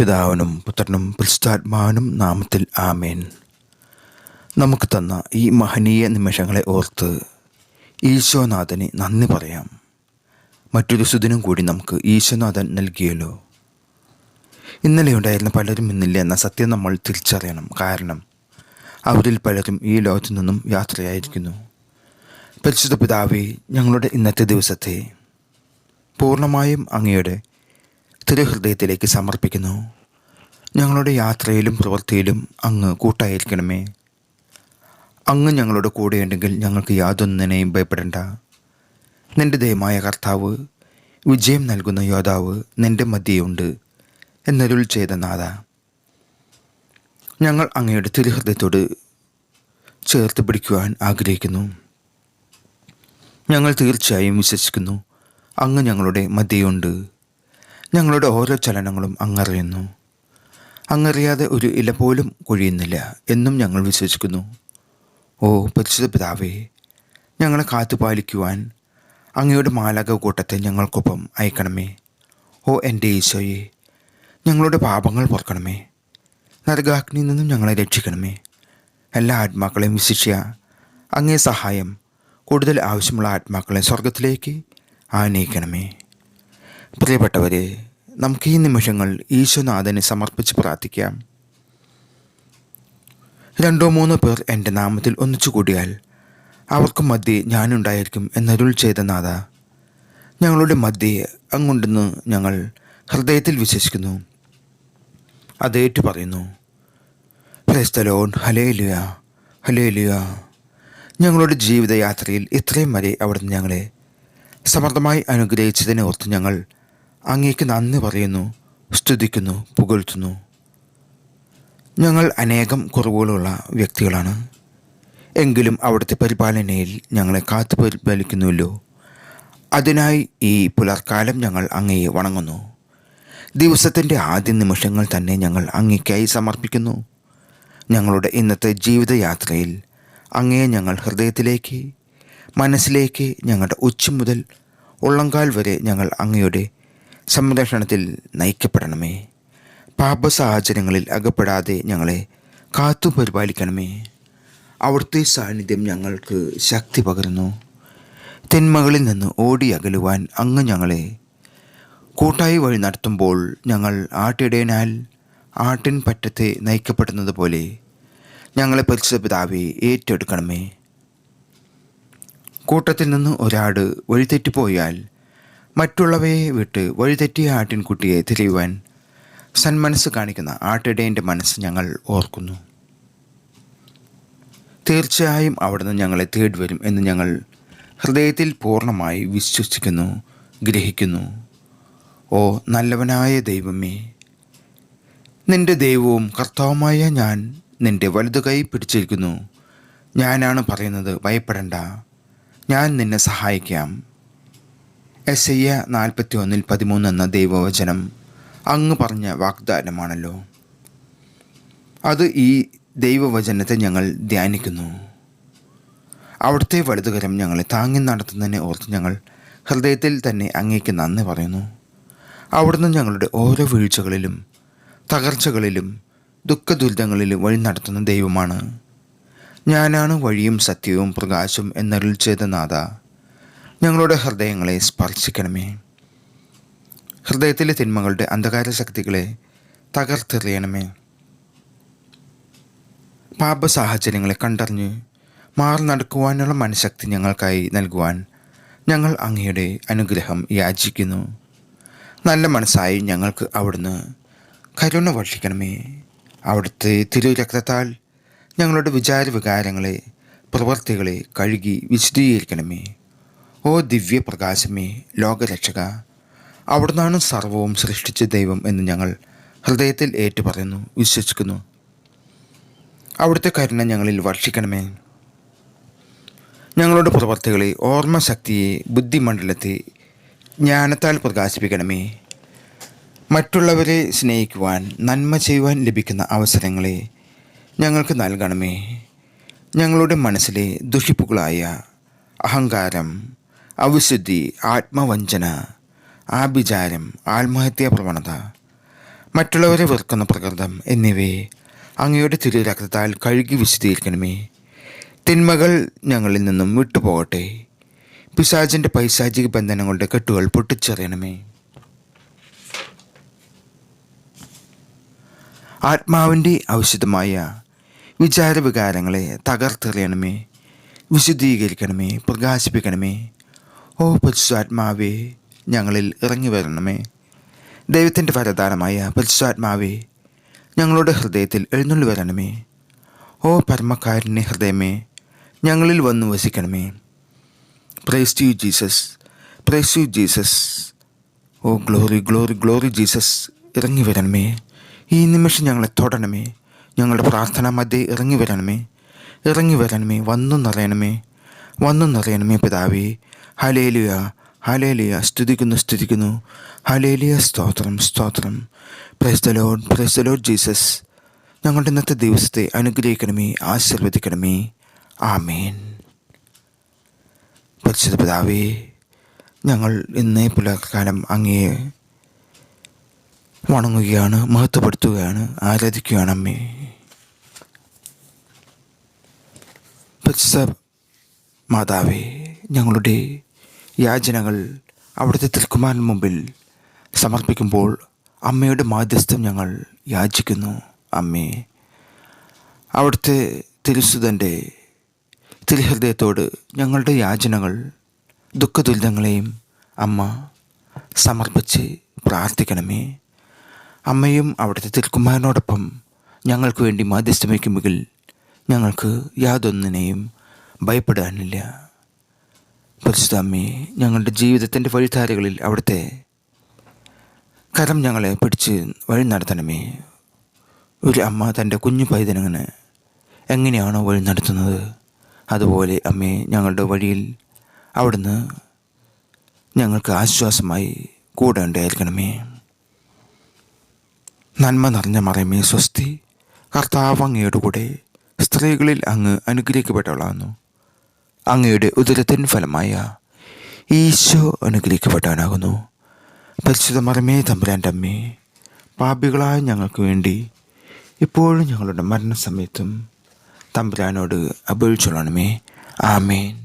പിതാവിനും പുത്രനും പുസ്താത്മാവിനും നാമത്തിൽ ആമേൻ. നമുക്ക് തന്ന ഈ മഹനീയ നിമിഷങ്ങളെ ഓർത്ത് ഈശോനാഥന് നന്ദി പറയാം. മറ്റൊരു സുദിനം കൂടി നമുക്ക് ഈശോനാഥൻ നൽകിയല്ലോ. ഇന്നലെ ഉണ്ടായിരുന്ന പലരും ഇന്നില്ല എന്ന സത്യം നമ്മൾ തിരിച്ചറിയണം. കാരണം അവരിൽ പലരും ഈ ലോകത്തു നിന്നും യാത്രയായിരിക്കുന്നു. പരിശുദ്ധ പിതാവേ ഞങ്ങളുടെ ഇന്നത്തെ ദിവസത്തെ പൂർണമായും അങ്ങയുടെ തിരുഹൃദയത്തിലേക്ക് സമർപ്പിക്കുന്നു. ഞങ്ങളുടെ യാത്രയിലും പ്രവൃത്തിയിലും അങ്ങ് കൂട്ടായിരിക്കണമേ. അങ്ങ് ഞങ്ങളുടെ കൂടെയുണ്ടെങ്കിൽ ഞങ്ങൾക്ക് യാതൊന്നിനെയും ഭയപ്പെടേണ്ട. നിന്റെ ദയമായ കർത്താവ് വിജയം നൽകുന്ന യോദ്ധാവ് നിന്റെ മധ്യയുണ്ട് എന്നരുൾ ചെയ്ത നാഥ. ഞങ്ങൾ അങ്ങയുടെ തിരുഹൃദയത്തോട് ചേർത്ത് പിടിക്കുവാൻ ആഗ്രഹിക്കുന്നു. ഞങ്ങൾ തീർച്ചയായും വിശ്വസിക്കുന്നു അങ്ങ് ഞങ്ങളുടെ മധ്യയുണ്ട്. ഞങ്ങളുടെ ഓരോ ചലനങ്ങളും അങ്ങറിയുന്നു. അങ്ങറിയാതെ ഒരു ഇല പോലും കൊഴിയുന്നില്ല എന്നും ഞങ്ങൾ വിശ്വസിക്കുന്നു. ഓ പരിശുദ്ധ പിതാവേ ഞങ്ങളെ കാത്തുപാലിക്കുവാൻ അങ്ങയുടെ മാലക കൂട്ടത്തെ ഞങ്ങൾക്കൊപ്പം അയക്കണമേ. ഓ എന്റെ ഈശോയെ ഞങ്ങളുടെ പാപങ്ങൾ പൊറുക്കണമേ. നരകാഗ്നിയിൽ നിന്നും ഞങ്ങളെ രക്ഷിക്കണമേ. എല്ലാ ആത്മാക്കളെയും വിശിഷ്യ അങ്ങേ സഹായം കൂടുതൽ ആവശ്യമുള്ള ആത്മാക്കളെ സ്വർഗത്തിലേക്ക് ആനയിക്കണമേ. പ്രിയപ്പെട്ടവരെ നമുക്ക് ഈ നിമിഷങ്ങൾ ഈശോനാഥനെ സമർപ്പിച്ച് പ്രാർത്ഥിക്കാം. രണ്ടോ മൂന്നോ പേർ എന്റെ നാമത്തിൽ ഒന്നിച്ചു കൂടിയാൽ അവർക്കും മധ്യേ ഞാനുണ്ടായിരിക്കും എന്നരുൾ ചെയ്ത നാഥ. ഞങ്ങളുടെ മധ്യേ അങ്ങുണ്ടെന്ന് ഞങ്ങൾ ഹൃദയത്തിൽ വിശ്വസിക്കുന്നു. അതേറ്റു പറയുന്നു പ്രസ്തലോൺ ഹലേലുയ ഹലേലുയ ഞങ്ങളുടെ ജീവിതയാത്രയിൽ ഇത്രയും വരെ അവിടുന്ന് ഞങ്ങളെ സമർത്ഥമായി അനുഗ്രഹിച്ചതിനെ ഓർത്ത് ഞങ്ങൾ അങ്ങേക്ക് നന്ദി പറയുന്നു സ്തുതിക്കുന്നു പുകഴ്ത്തുന്നു. ഞങ്ങൾ അനേകം കുറവുകളുള്ള വ്യക്തികളാണ്. എങ്കിലും അവിടുത്തെ പരിപാലനയിൽ ഞങ്ങളെ കാത്തു പരിപാലിക്കുന്നുവല്ലോ. അതിനായി ഈ പുലർക്കാലം ഞങ്ങൾ അങ്ങയെ വണങ്ങുന്നു. ദിവസത്തിന്റെ ആദ്യ നിമിഷങ്ങൾ തന്നെ ഞങ്ങൾ അങ്ങയ്ക്കായി സമർപ്പിക്കുന്നു. ഞങ്ങളുടെ ഇന്നത്തെ ജീവിതയാത്രയിൽ അങ്ങയെ ഞങ്ങൾ ഹൃദയത്തിലേക്ക് മനസ്സിലേക്ക് ഞങ്ങളുടെ ഉച്ച മുതൽ ഉള്ളങ്കാൽ വരെ ഞങ്ങൾ അങ്ങയുടെ സംരക്ഷണത്തിൽ നയിക്കപ്പെടണമേ. പാപ സാഹചര്യങ്ങളിൽ അകപ്പെടാതെ ഞങ്ങളെ കാത്തു പരിപാലിക്കണമേ. അവിടുത്തെ സാന്നിധ്യം ഞങ്ങൾക്ക് ശക്തി പകരുന്നു. തിന്മകളിൽ നിന്ന് ഓടി അകലുവാൻ അങ്ങ് ഞങ്ങളെ കൂട്ടായി വഴി നടത്തുമ്പോൾ ഞങ്ങൾ ആട്ടിടയനാൽ ആട്ടിൻ പറ്റത്തെ നയിക്കപ്പെടുന്നത് പോലെ ഞങ്ങളെ പരിശുദ്ധ പിതാവെ ഏറ്റെടുക്കണമേ. കൂട്ടത്തിൽ നിന്ന് ഒരാട് വഴിതെറ്റിപ്പോയാൽ മറ്റുള്ളവയെ വിട്ട് വഴിതെറ്റിയ ആട്ടിൻകുട്ടിയെ തിരിയുവാൻ സന്മനസ് കാണിക്കുന്ന ആട്ടിടേന്റെ മനസ്സ് ഞങ്ങൾ ഓർക്കുന്നു. തീർച്ചയായും അവിടുന്ന് ഞങ്ങളെ തേടി വരും എന്ന് ഞങ്ങൾ ഹൃദയത്തിൽ പൂർണമായി വിശ്വസിക്കുന്നു ഗ്രഹിക്കുന്നു. ഓ നല്ലവനായ ദൈവമേ നിന്റെ ദൈവവും കർത്താവുമായ ഞാൻ നിന്റെ വലതു കൈ പിടിച്ചിരിക്കുന്നു. ഞാനാണ് പറയുന്നത് ഭയപ്പെടണ്ട. ഞാൻ നിന്നെ സഹായിക്കാം. എസ് ഐ നാൽപ്പത്തി ഒന്നിൽ പതിമൂന്ന് എന്ന ദൈവവചനം അങ്ങ് പറഞ്ഞ വാഗ്ദാനമാണല്ലോ. അത് ഈ ദൈവവചനത്തെ ഞങ്ങൾ ധ്യാനിക്കുന്നു. അവിടുത്തെ വലുതുകരം ഞങ്ങളെ താങ്ങി നടത്തുന്നതിനെ ഓർത്ത് ഞങ്ങൾ ഹൃദയത്തിൽ തന്നെ അങ്ങേക്ക് നന്ദി പറയുന്നു. അവിടുന്ന് ഞങ്ങളുടെ ഓരോ വീഴ്ചകളിലും തകർച്ചകളിലും ദുഃഖദുരിതങ്ങളിലും വഴി നടത്തുന്ന ദൈവമാണ്. ഞാനാണ് വഴിയും സത്യവും പ്രകാശം എന്നരുൾ ചെയ്ത നാഥ. ഞങ്ങളുടെ ഹൃദയങ്ങളെ സ്പർശിക്കണമേ. ഹൃദയത്തിലെ തിന്മകളുടെ അന്ധകാര ശക്തികളെ തകർത്തെറിയണമേ. പാപ സാഹചര്യങ്ങളെ കണ്ടറിഞ്ഞ് മാറി നടക്കുവാനുള്ള മനഃശക്തി ഞങ്ങൾക്കായി നൽകുവാൻ ഞങ്ങൾ അങ്ങയുടെ അനുഗ്രഹം യാചിക്കുന്നു. നല്ല മനസ്സായി ഞങ്ങൾക്ക് അവിടുന്ന് കരുണ വർഷിക്കണമേ. അവിടുത്തെ തിരുരക്തത്താൽ ഞങ്ങളുടെ വിചാര വികാരങ്ങളെ പ്രവൃത്തികളെ കഴുകി വിശദീകരിക്കണമേ ഓ ദിവ്യപ്രകാശമേ ലോകരക്ഷക അവിടുന്നാണ് സർവവും സൃഷ്ടിച്ച ദൈവം എന്ന് ഞങ്ങൾ ഹൃദയത്തിൽ ഏറ്റുപറയുന്നു വിശ്വസിക്കുന്നു. അവിടുത്തെ കരുണ ഞങ്ങളിൽ വർഷിക്കണമേ. ഞങ്ങളുടെ പ്രവർത്തികളെ ഓർമ്മശക്തിയെ ബുദ്ധിമണ്ഡലത്തെ ജ്ഞാനത്താൽ പ്രകാശിപ്പിക്കണമേ. മറ്റുള്ളവരെ സ്നേഹിക്കുവാൻ നന്മ ചെയ്യുവാൻ ലഭിക്കുന്ന അവസരങ്ങളെ ഞങ്ങൾക്ക് നൽകണമേ. ഞങ്ങളുടെ മനസ്സിലെ ദുഷിപ്പുകളായ അഹങ്കാരം അവിശുദ്ധി ആത്മവഞ്ചന ആഭിചാരം ആത്മഹത്യാ പ്രവണത. മറ്റുള്ളവരെ വെറുക്കുന്ന പ്രകൃതം എന്നിവയെ അങ്ങയുടെ തിരുരക്തത്താൽ കഴുകി വിശദീകരിക്കണമേ തിന്മകൾ ഞങ്ങളിൽ നിന്നും വിട്ടുപോകട്ടെ. പിശാചിന്റെ പൈശാചിക ബന്ധനങ്ങളുടെ കെട്ടുകൾ പൊട്ടിച്ചെറിയണമേ. ആത്മാവിന്റെ ഔഷധമായ വിചാരവികാരങ്ങളെ തകർത്തെറിയണമേ. വിശുദ്ധീകരിക്കണമേ പ്രകാശിപ്പിക്കണമേ. ഓ പരിശുദ്ധാത്മാവേ ഞങ്ങളിൽ ഇറങ്ങി വരണമേ. ദൈവത്തിന്റെ വരദാനമായ പരിശുദ്ധാത്മാവേ ഞങ്ങളുടെ ഹൃദയത്തിൽ എഴുന്നള്ളി വരണമേ. ഓ പരമക്കാരന്റെ ഹൃദയമേ ഞങ്ങളിൽ വന്നു വസിക്കണമേ. Praise to Jesus praise to Jesus oh glory glory glory Jesus ഇറങ്ങി വരണമേ. ഈ നിമിഷം ഞങ്ങളെ തൊടണമേ. ഞങ്ങളുടെ പ്രാർത്ഥന മധ്യേ ഇറങ്ങി വരണമേ. ഇറങ്ങി വരണമേ. വന്നു നിറയണമേ. വന്നു നിറയണമേ പിതാവേ. ഹലേലിയ ഹലേലിയ സ്തുതിക്കുന്നു സ്തുതിക്കുന്നു. ഹലേലിയ സ്തോത്രം സ്തോത്രം. Praise the Lord praise the Lord Jesus ഞങ്ങളുടെ ഇന്നത്തെ ദിവസത്തെ അനുഗ്രഹിക്കണമേ ആശീർവദിക്കണമേ. ആമേൻ. പരിശുദ്ധ പിതാവേ ഞങ്ങൾ ഇന്നേ പുലർക്കാലം അങ്ങയെ വണങ്ങുകയാണ് മഹത്വപ്പെടുത്തുകയാണ് ആരാധിക്കുകയാണ് അമ്മേ. പരിശുദ്ധ മാതാവേ ഞങ്ങളുടെ യാചനകൾ അവിടുത്തെ തിരുക്കുമാരൻ മുമ്പിൽ സമർപ്പിക്കുമ്പോൾ അമ്മയുടെ മാധ്യസ്ഥം ഞങ്ങൾ യാചിക്കുന്നു. അമ്മേ അവിടുത്തെ തിരുസുതന്റെ തിരുഹൃദയത്തോട് ഞങ്ങളുടെ യാചനകൾ ദുഃഖദുരിതങ്ങളെയും അമ്മ സമർപ്പിച്ച് പ്രാർത്ഥിക്കണമേ. അമ്മയും അവിടുത്തെ തിരുക്കുമാരനോടൊപ്പം ഞങ്ങൾക്ക് വേണ്ടി മാധ്യസ്ഥം വയ്ക്കുമെങ്കിൽ ഞങ്ങൾക്ക് യാതൊന്നിനെയും ഭയപ്പെടാനില്ല. പരിശുദ്ധ അമ്മേ ഞങ്ങളുടെ ജീവിതത്തിന്റെ വഴിധാരകളിൽ അവിടുത്തെ കരം ഞങ്ങളെ പിടിച്ച് വഴി നടത്തണമേ. ഒരു അമ്മ തന്റെ കുഞ്ഞു പൈതനങ്ങനെ എങ്ങനെയാണോ വഴി നടത്തുന്നത്? അതുപോലെ അമ്മേ ഞങ്ങളുടെ വഴിയിൽ അവിടുന്ന് ഞങ്ങൾക്ക് ആശ്വാസമായി കൂടെ ഉണ്ടായിരിക്കണമേ നന്മ നിറഞ്ഞ മറയമേ സ്വസ്തി കർത്താവ് അങ്ങയുടെ കൂടെ സ്ത്രീകളിൽ അങ്ങ് അനുഗ്രഹിക്കപ്പെട്ടവളാകുന്നു. അങ്ങയുടെ ഉദരത്തിൻ ഫലമായ ഈശോ അനുഗ്രഹിക്കപ്പെട്ടവനാകുന്നു പരിശുദ്ധ മറമേ തമ്പുരാന്റെ അമ്മേ പാപികളായ ഞങ്ങൾക്ക് വേണ്ടി ഇപ്പോഴും ഞങ്ങളുടെ മരണസമയത്തും തമ്പുരാനോട് അപേക്ഷിച്ചോളണമേ. ആമേൻ.